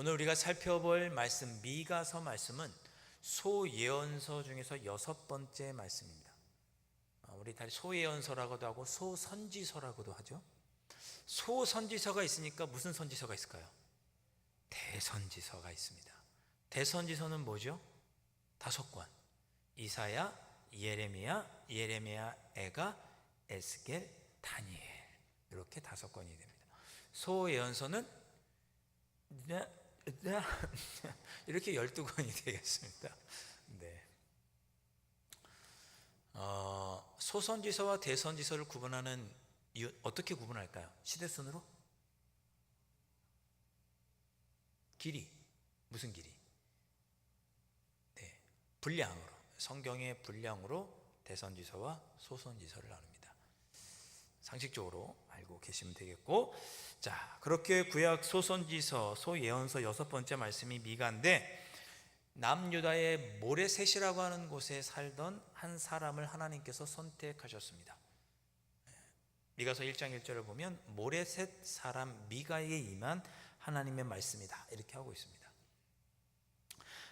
오늘 우리가 살펴볼 말씀 미가서 말씀은 소예언서 중에서 여섯 번째 말씀입니다. 어, 우리 다시 소예언서라고도 하고 소선지서라고도 하죠. 소선지서가 있으니까 무슨 선지서가 있을까요? 대선지서가 있습니다. 대선지서는 뭐죠? 다섯 권. 이사야, 예레미야, 예레미야, 에가, 에스겔, 다니엘. 이렇게 다섯 권이 됩니다. 소예언서는 네, 네, 이렇게 열두 권이 되겠습니다. 네. 어, 소선지서와 대선지서를 구분하는 이유, 어떻게 구분할까요? 시대순으로? 길이 무슨 길이? 네, 분량으로 성경의 분량으로 대선지서와 소선지서를 나눕니다. 상식적으로 알고 계시면 되겠고, 자 그렇게 구약 소선지서 소예언서 여섯 번째 말씀이 미가인데 남유다의 모레셋이라고 하는 곳에 살던 한 사람을 하나님께서 선택하셨습니다. 미가서 1장 1절을 보면 모레셋 사람 미가에게 임한 하나님의 말씀이다 이렇게 하고 있습니다.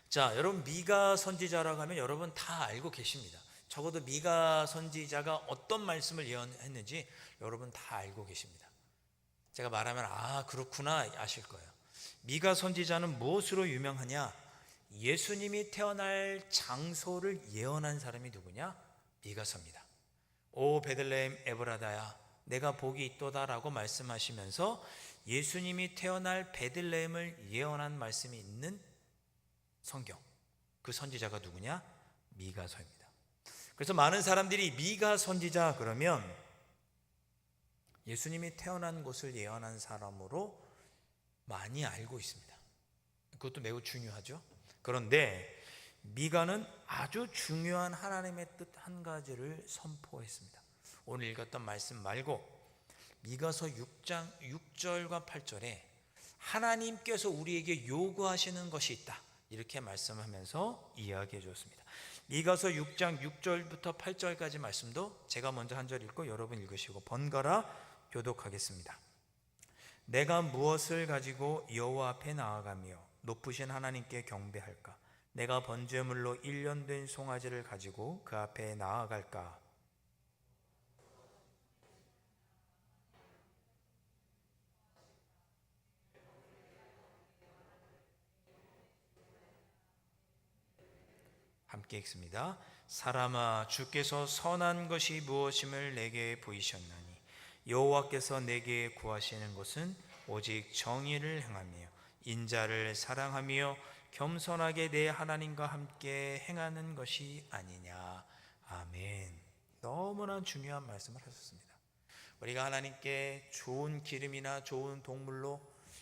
자, 여러분 미가 선지자라고 하면 여러분 다 알고 계십니다. 적어도 미가 선지자가 어떤 말씀을 예언했는지 여러분 다 알고 계십니다. 제가 말하면 아 그렇구나 아실 거예요. 미가 선지자는 무엇으로 유명하냐? 예수님이 태어날 장소를 예언한 사람이 누구냐? 미가서입니다. 오 베들레헴 에브라다야 내가 복이 있도다라고 말씀하시면서 예수님이 태어날 베들레헴을 예언한 말씀이 있는 성경 그 선지자가 누구냐? 미가서입니다. 그래서 많은 사람들이 미가 선지자 그러면 예수님이 태어난 곳을 예언한 사람으로 많이 알고 있습니다. 그것도 매우 중요하죠. 그런데 미가는 아주 중요한 하나님의 뜻 한 가지를 선포했습니다. 오늘 읽었던 말씀 말고 미가서 6장 6절과 8절에 하나님께서 우리에게 요구하시는 것이 있다. 이렇게 말씀하면서 이야기해 줬습니다. 미가서 6장 6절부터 8절까지 말씀도 제가 먼저 한 절 읽고 여러분 읽으시고 번갈아 교독하겠습니다. 내가 무엇을 가지고 여호와 앞에 나아가며 높으신 하나님께 경배할까? 내가 번제물로 1년 된 송아지를 가지고 그 앞에 나아갈까? 함께 읽습니다. 사람아 주께서 선한 것이 무엇임을 내게 보이셨나니 여호와께서 내게 구하시는 것은 오직 정의를 행하며 인자를 사랑하며 겸손하게 내 하나님과 함께 행하는 것이 아니냐. 아멘. 너무나 중요한 말씀을 하셨습니다. 우리가 하나님께 좋은 기름이나 좋은 동물로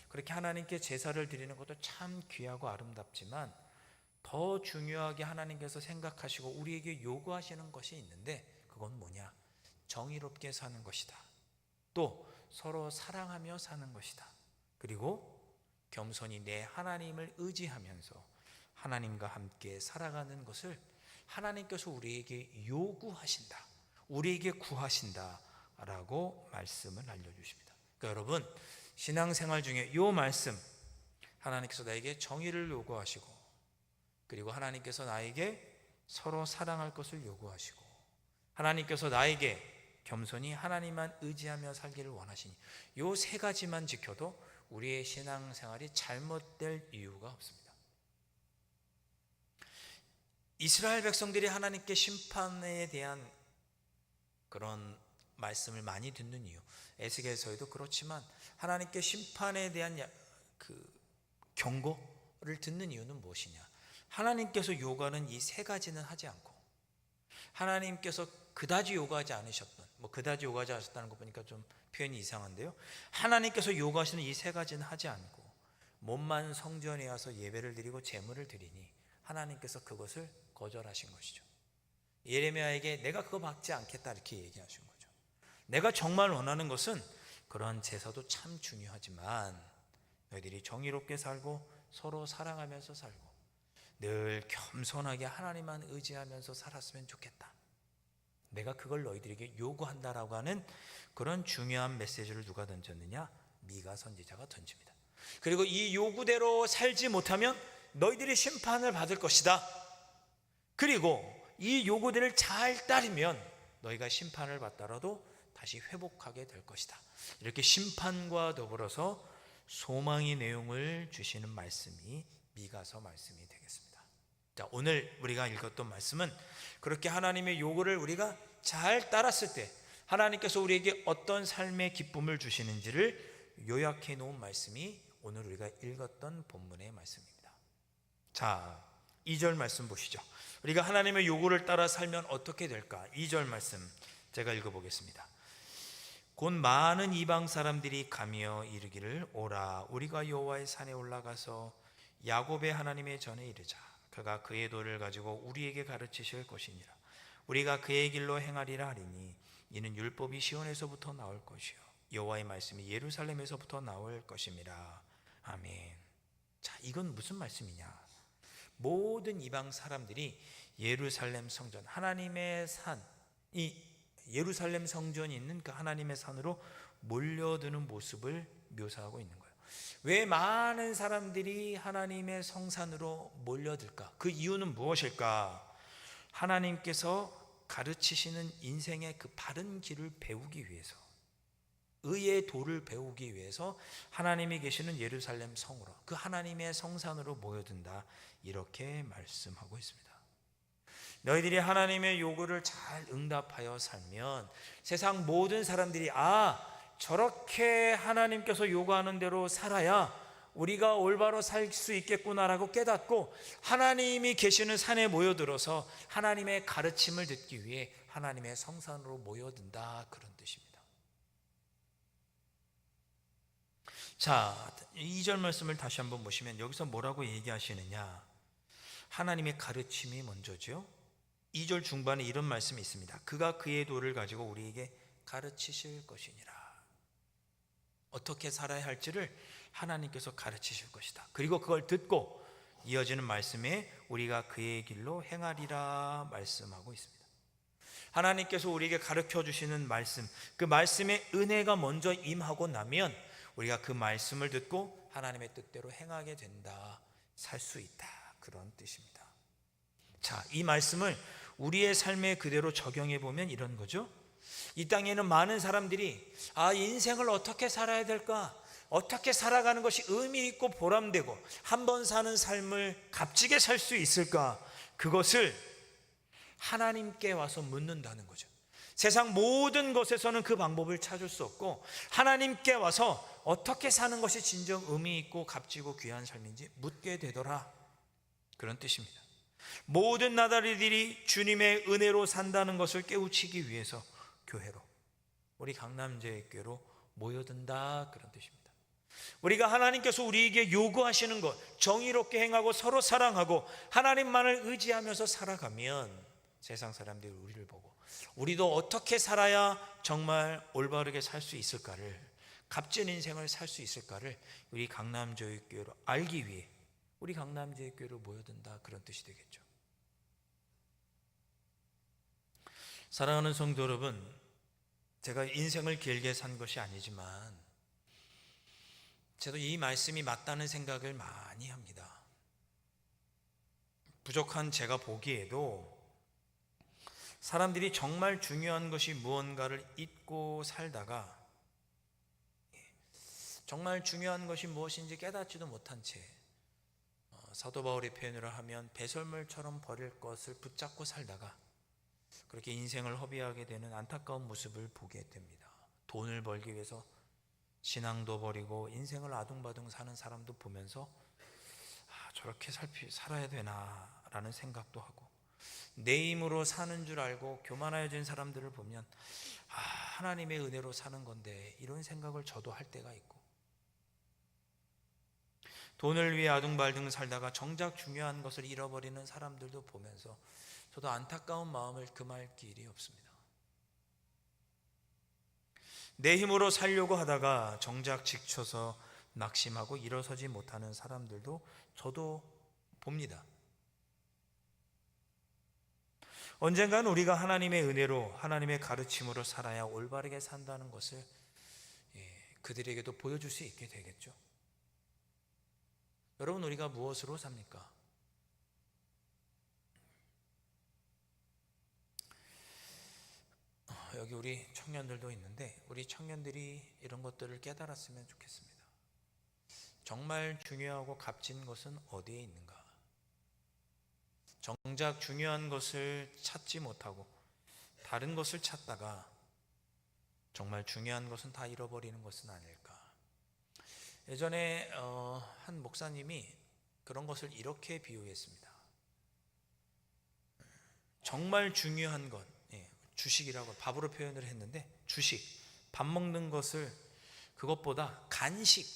그렇게 하나님께 제사를 드리는 것도 참 귀하고 아름답지만 더 중요하게 하나님께서 생각하시고 우리에게 요구하시는 것이 있는데 그건 뭐냐? 정의롭게 사는 것이다. 또 서로 사랑하며 사는 것이다. 그리고 겸손히 내 하나님을 의지하면서 하나님과 함께 살아가는 것을 하나님께서 우리에게 요구하신다. 우리에게 구하신다. 라고 말씀을 알려주십니다. 그러니까 여러분, 신앙생활 중에 이 말씀, 하나님께서 나에게 정의를 요구하시고, 그리고 하나님께서 나에게 서로 사랑할 것을 요구하시고, 하나님께서 나에게 겸손히 하나님만 의지하며 살기를 원하시니, 이세 가지만 지켜도 우리의 신앙생활이 잘못될 이유가 없습니다. 이스라엘 백성들이 하나님께 심판에 대한 그런 말씀을 많이 듣는 이유, 에스겔서에도 그렇지만 하나님께 심판에 대한 그 경고를 듣는 이유는 무엇이냐? 하나님께서 요구하는 이 세 가지는 하지 않고 하나님께서 그다지 요구하지 않으셨던 뭐 그다지 요구하지 않으셨다는 거 보니까 좀 표현이 이상한데요. 하나님께서 요구하시는 이 세 가지는 하지 않고 몸만 성전에 와서 예배를 드리고 제물을 드리니 하나님께서 그것을 거절하신 것이죠. 예레미야에게 내가 그거 받지 않겠다 이렇게 얘기하신 거죠. 내가 정말 원하는 것은 그런 제사도 참 중요하지만 너희들이 정의롭게 살고 서로 사랑하면서 살고 늘 겸손하게 하나님만 의지하면서 살았으면 좋겠다. 내가 그걸 너희들에게 요구한다라고 하는 그런 중요한 메시지를 누가 던졌느냐? 미가 선지자가 던집니다. 그리고 이 요구대로 살지 못하면 너희들이 심판을 받을 것이다. 그리고 이 요구들을 잘 따르면 너희가 심판을 받더라도 다시 회복하게 될 것이다. 이렇게 심판과 더불어서 소망의 내용을 주시는 말씀이 미가서 말씀이 되겠습니다. 자, 오늘 우리가 읽었던 말씀은 그렇게 하나님의 요구를 우리가 잘 따랐을 때 하나님께서 우리에게 어떤 삶의 기쁨을 주시는지를 요약해 놓은 말씀이 오늘 우리가 읽었던 본문의 말씀입니다. 자, 2절 말씀 보시죠. 우리가 하나님의 요구를 따라 살면 어떻게 될까? 2절 말씀 제가 읽어 보겠습니다. 곧 많은 이방 사람들이 가며 이르기를 오라 우리가 여호와의 산에 올라가서 야곱의 하나님의 전에 이르자 그가 그의 도를 가지고 우리에게 가르치실 것이니라 우리가 그의 길로 행하리라 하리니 이는 율법이 시온에서부터 나올 것이요 여호와의 말씀이 예루살렘에서부터 나올 것임이라 아멘. 자, 이건 무슨 말씀이냐? 모든 이방 사람들이 예루살렘 성전 하나님의 산이 예루살렘 성전이 있는 그 하나님의 산으로 몰려드는 모습을 묘사하고 있는 거예요. 왜 많은 사람들이 하나님의 성산으로 몰려들까? 그 이유는 무엇일까? 하나님께서 가르치시는 인생의 그 바른 길을 배우기 위해서 의의 도를 배우기 위해서 하나님이 계시는 예루살렘 성으로 그 하나님의 성산으로 모여든다 이렇게 말씀하고 있습니다. 너희들이 하나님의 요구를 잘 응답하여 살면 세상 모든 사람들이 아 저렇게 하나님께서 요구하는 대로 살아야 우리가 올바로 살 수 있겠구나라고 깨닫고 하나님이 계시는 산에 모여들어서 하나님의 가르침을 듣기 위해 하나님의 성산으로 모여든다 그런 뜻입니다. 자, 2절 말씀을 다시 한번 보시면 여기서 뭐라고 얘기하시느냐? 하나님의 가르침이 먼저죠. 2절 중반에 이런 말씀이 있습니다. 그가 그의 도를 가지고 우리에게 가르치실 것이니라. 어떻게 살아야 할지를 하나님께서 가르치실 것이다. 그리고 그걸 듣고 이어지는 말씀에 우리가 그의 길로 행하리라 말씀하고 있습니다. 하나님께서 우리에게 가르쳐 주시는 말씀, 그 말씀의 은혜가 먼저 임하고 나면 우리가 그 말씀을 듣고 하나님의 뜻대로 행하게 된다. 살 수 있다. 그런 뜻입니다. 자, 이 말씀을 우리의 삶에 그대로 적용해 보면 이런 거죠. 이 땅에는 많은 사람들이 아, 인생을 어떻게 살아야 될까? 어떻게 살아가는 것이 의미 있고 보람되고 한 번 사는 삶을 값지게 살 수 있을까? 그것을 하나님께 와서 묻는다는 거죠. 세상 모든 것에서는 그 방법을 찾을 수 없고 하나님께 와서 어떻게 사는 것이 진정 의미 있고 값지고 귀한 삶인지 묻게 되더라. 그런 뜻입니다. 모든 나다리들이 주님의 은혜로 산다는 것을 깨우치기 위해서 교회로 우리 강남제교로 모여든다 그런 뜻입니다. 우리가 하나님께서 우리에게 요구하시는 것 정의롭게 행하고 서로 사랑하고 하나님만을 의지하면서 살아가면 세상 사람들이 우리를 보고 우리도 어떻게 살아야 정말 올바르게 살 수 있을까를 값진 인생을 살 수 있을까를 우리 강남교회로 알기 위해 우리 강남제교회로 모여든다 그런 뜻이 되겠죠. 사랑하는 성도 여러분, 제가 인생을 길게 산 것이 아니지만 저도 이 말씀이 맞다는 생각을 많이 합니다. 부족한 제가 보기에도 사람들이 정말 중요한 것이 무언가를 잊고 살다가 정말 중요한 것이 무엇인지 깨닫지도 못한 채 어, 사도 바울의 표현으로 하면 배설물처럼 버릴 것을 붙잡고 살다가 그렇게 인생을 허비하게 되는 안타까운 모습을 보게 됩니다. 돈을 벌기 위해서 신앙도 버리고 인생을 아둥바둥 사는 사람도 보면서 아, 저렇게 살피, 살아야 되나라는 생각도 하고 내 힘으로 사는 줄 알고 교만하여진 사람들을 보면 아, 하나님의 은혜로 사는 건데 이런 생각을 저도 할 때가 있고 돈을 위해 아둥발둥 살다가 정작 중요한 것을 잃어버리는 사람들도 보면서 저도 안타까운 마음을 금할 길이 없습니다. 내 힘으로 살려고 하다가 정작 지쳐서 낙심하고 일어서지 못하는 사람들도 저도 봅니다. 언젠간 우리가 하나님의 은혜로 하나님의 가르침으로 살아야 올바르게 산다는 것을 예, 그들에게도 보여줄 수 있게 되겠죠. 여러분 우리가 무엇으로 삽니까? 여기 우리 청년들도 있는데 우리 청년들이 이런 것들을 깨달았으면 좋겠습니다. 정말 중요하고 값진 것은 어디에 있는가? 정작 중요한 것을 찾지 못하고 다른 것을 찾다가 정말 중요한 것은 다 잃어버리는 것은 아닐까? 예전에 어, 한 목사님이 그런 것을 이렇게 비유했습니다. 정말 중요한 것, 예, 주식이라고 밥으로 표현을 했는데 주식, 밥 먹는 것을 그것보다 간식,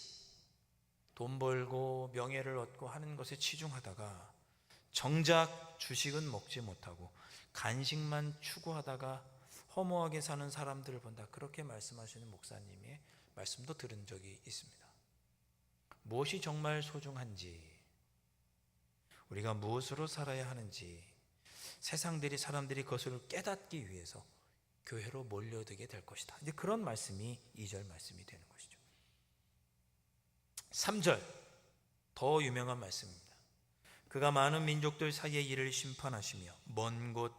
돈 벌고 명예를 얻고 하는 것에 치중하다가 정작 주식은 먹지 못하고 간식만 추구하다가 허무하게 사는 사람들을 본다. 그렇게 말씀하시는 목사님의 말씀도 들은 적이 있습니다. 무엇이 정말 소중한지, 우리가 무엇으로 살아야 하는지, 세상들이 사람들이 그것을 깨닫기 위해서 교회로 몰려들게 될 것이다. 이제 그런 말씀이 2절 말씀이 되는 것이죠. 3절 더 유명한 말씀입니다. 그가 많은 민족들 사이의 일을 심판하시며 먼 곳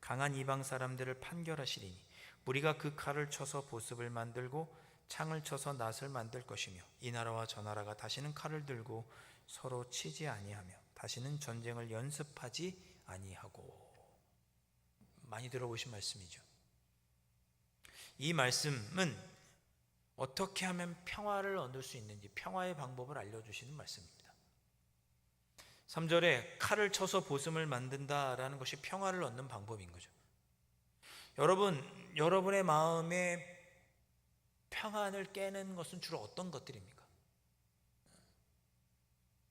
강한 이방 사람들을 판결하시리니 우리가 그 칼을 쳐서 보습을 만들고 창을 쳐서 낫을 만들 것이며 이 나라와 저 나라가 다시는 칼을 들고 서로 치지 아니하며 다시는 전쟁을 연습하지 아니하고 많이 들어보신 말씀이죠. 이 말씀은 어떻게 하면 평화를 얻을 수 있는지 평화의 방법을 알려주시는 말씀입니다. 3절에 칼을 쳐서 보습을 만든다라는 것이 평화를 얻는 방법인 거죠. 여러분, 여러분의 마음에 평안을 깨는 것은 주로 어떤 것들입니까?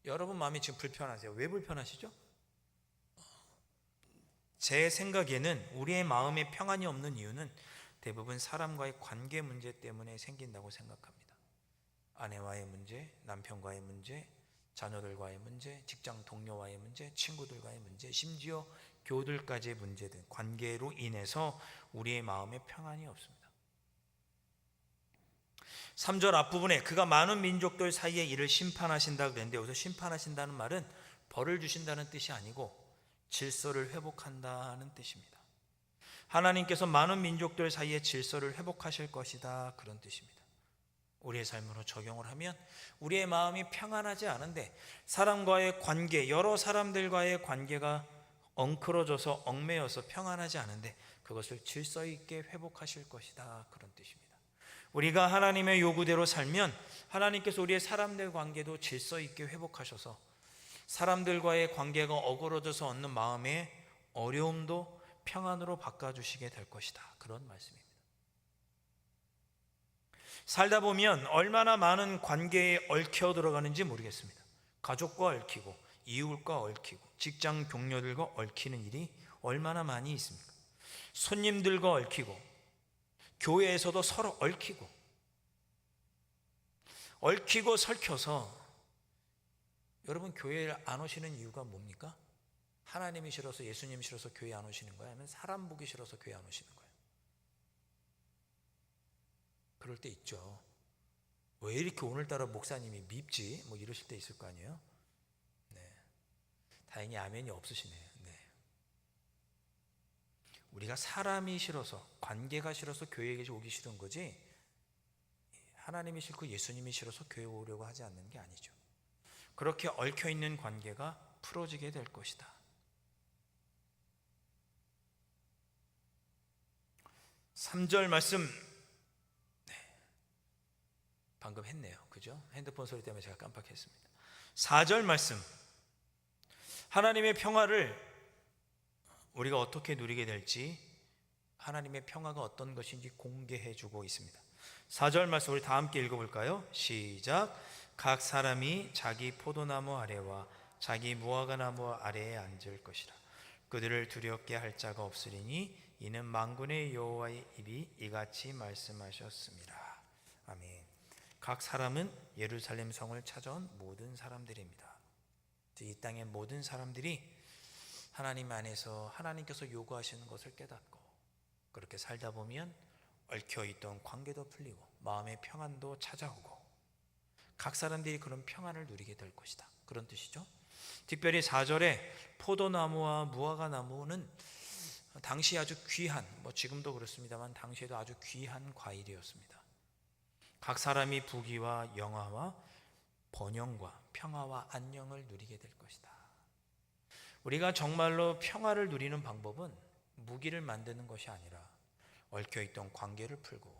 여러분 마음이 지금 불편하세요. 왜 불편하시죠? 제 생각에는 우리의 마음에 평안이 없는 이유는 대부분 사람과의 관계 문제 때문에 생긴다고 생각합니다. 아내와의 문제, 남편과의 문제, 자녀들과의 문제, 직장 동료와의 문제, 친구들과의 문제, 심지어 교들까지의 문제 등 관계로 인해서 우리의 마음에 평안이 없습니다. 3절 앞부분에 그가 많은 민족들 사이에 이를 심판하신다 그랬는데 여기서 심판하신다는 말은 벌을 주신다는 뜻이 아니고 질서를 회복한다는 뜻입니다. 하나님께서 많은 민족들 사이에 질서를 회복하실 것이다 그런 뜻입니다. 우리의 삶으로 적용을 하면 우리의 마음이 평안하지 않은데 사람과의 관계, 여러 사람들과의 관계가 엉클어져서 얽매여서 평안하지 않은데 그것을 질서 있게 회복하실 것이다 그런 뜻입니다. 우리가 하나님의 요구대로 살면 하나님께서 우리의 사람들 관계도 질서 있게 회복하셔서 사람들과의 관계가 어그러져서 얻는 마음의 어려움도 평안으로 바꿔주시게 될 것이다. 그런 말씀입니다. 살다 보면 얼마나 많은 관계에 얽혀 들어가는지 모르겠습니다. 가족과 얽히고, 이웃과 얽히고, 직장 동료들과 얽히는 일이 얼마나 많이 있습니까? 손님들과 얽히고, 교회에서도 서로 얽히고, 얽히고 설켜서 여러분 교회에 안 오시는 이유가 뭡니까? 하나님이 싫어서 예수님 싫어서 교회 안 오시는 거예요? 아니면 사람 보기 싫어서 교회 안 오시는 거예요? 그럴 때 있죠. 왜 이렇게 오늘따라 목사님이 밉지? 뭐 이러실 때 있을 거 아니에요? 네. 다행히 아멘이 없으시네요. 네. 우리가 사람이 싫어서, 관계가 싫어서 교회에 오기 싫은 거지, 하나님이 싫고 예수님이 싫어서 교회 오려고 하지 않는 게 아니죠. 그렇게 얽혀 있는 관계가 풀어지게 될 것이다. 3절 말씀 네. 방금 했네요. 그죠? 핸드폰 소리 때문에 제가 깜빡했습니다. 4절 말씀 하나님의 평화를 우리가 어떻게 누리게 될지 하나님의 평화가 어떤 것인지 공개해 주고 있습니다. 4절 말씀 우리 다 함께 읽어 볼까요? 시작 각 사람이 자기 포도나무 아래와 자기 무화과나무 아래에 앉을 것이라 그들을 두렵게 할 자가 없으리니 이는 만군의 여호와의 입이 이같이 말씀하셨습니다. 아멘. 각 사람은 예루살렘 성을 찾아온 모든 사람들입니다. 이 땅의 모든 사람들이 하나님 안에서 하나님께서 요구하시는 것을 깨닫고 그렇게 살다 보면 얽혀 있던 관계도 풀리고 마음의 평안도 찾아오고 각 사람들이 그런 평안을 누리게 될 것이다. 그런 뜻이죠. 특별히 4절에 포도나무와 무화과 나무는 당시 아주 귀한 뭐 지금도 그렇습니다만 당시에도 아주 귀한 과일이었습니다. 각 사람이 부귀와 영화와 번영과 평화와 안녕을 누리게 될 것이다. 우리가 정말로 평화를 누리는 방법은 무기를 만드는 것이 아니라 얽혀 있던 관계를 풀고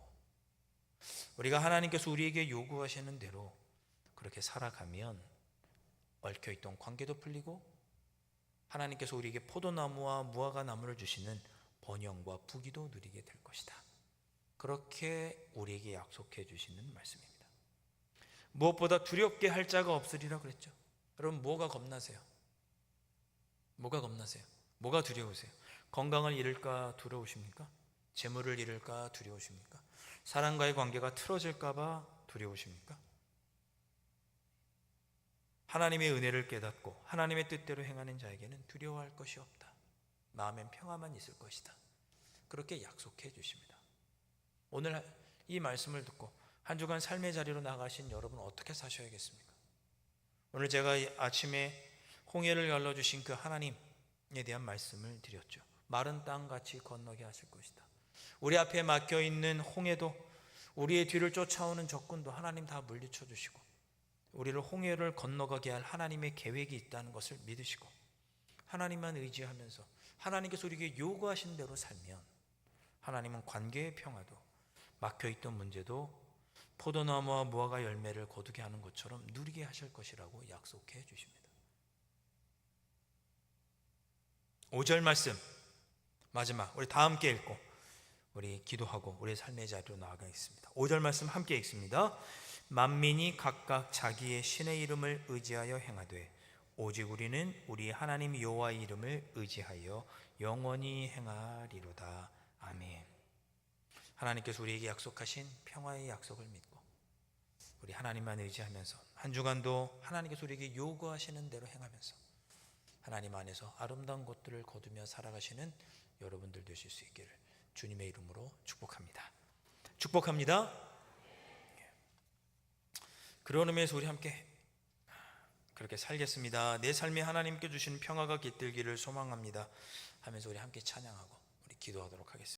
우리가 하나님께서 우리에게 요구하시는 대로 그렇게 살아가면 얽혀 있던 관계도 풀리고 하나님께서 우리에게 포도나무와 무화과 나무를 주시는 번영과 부귀도 누리게 될 것이다. 그렇게 우리에게 약속해 주시는 말씀입니다. 무엇보다 두렵게 할 자가 없으리라 그랬죠. 여러분 뭐가 겁나세요? 뭐가 겁나세요? 뭐가 두려우세요? 건강을 잃을까 두려우십니까? 재물을 잃을까 두려우십니까? 사람과의 관계가 틀어질까 봐 두려우십니까? 하나님의 은혜를 깨닫고 하나님의 뜻대로 행하는 자에게는 두려워할 것이 없다. 마음엔 평화만 있을 것이다. 그렇게 약속해 주십니다. 오늘 이 말씀을 듣고 한 주간 삶의 자리로 나가신 여러분 어떻게 사셔야겠습니까? 오늘 제가 이 아침에 홍해를 열러 주신 그 하나님에 대한 말씀을 드렸죠. 마른 땅 같이 건너게 하실 것이다. 우리 앞에 막혀 있는 홍해도 우리의 뒤를 쫓아오는 적군도 하나님 다 물리쳐 주시고 우리를 홍해를 건너가게 할 하나님의 계획이 있다는 것을 믿으시고 하나님만 의지하면서 하나님께서 우리에게 요구하신 대로 살면 하나님은 관계의 평화도 막혀 있던 문제도 포도나무와 무화과 열매를 거두게 하는 것처럼 누리게 하실 것이라고 약속해 주십니다. 5절 말씀 마지막 우리 다 함께 읽고 우리 기도하고 우리 삶의 자리로 나아가겠습니다. 5절 말씀 함께 읽습니다. 만민이 각각 자기의 신의 이름을 의지하여 행하되 오직 우리는 우리 하나님 여호와의 이름을 의지하여 영원히 행하리로다. 아멘. 하나님께서 우리에게 약속하신 평화의 약속을 믿고 우리 하나님만 의지하면서 한 주간도 하나님께서 우리에게 요구하시는 대로 행하면서 하나님 안에서 아름다운 것들을 거두며 살아가시는 여러분들 되실 수 있기를 주님의 이름으로 축복합니다. 축복합니다. 그런 의미에서 우리 함께 그렇게 살겠습니다. 내 삶에 하나님께 주신 평화가 깃들기를 소망합니다. 하면서 우리 함께 찬양하고 우리 기도하도록 하겠습니다.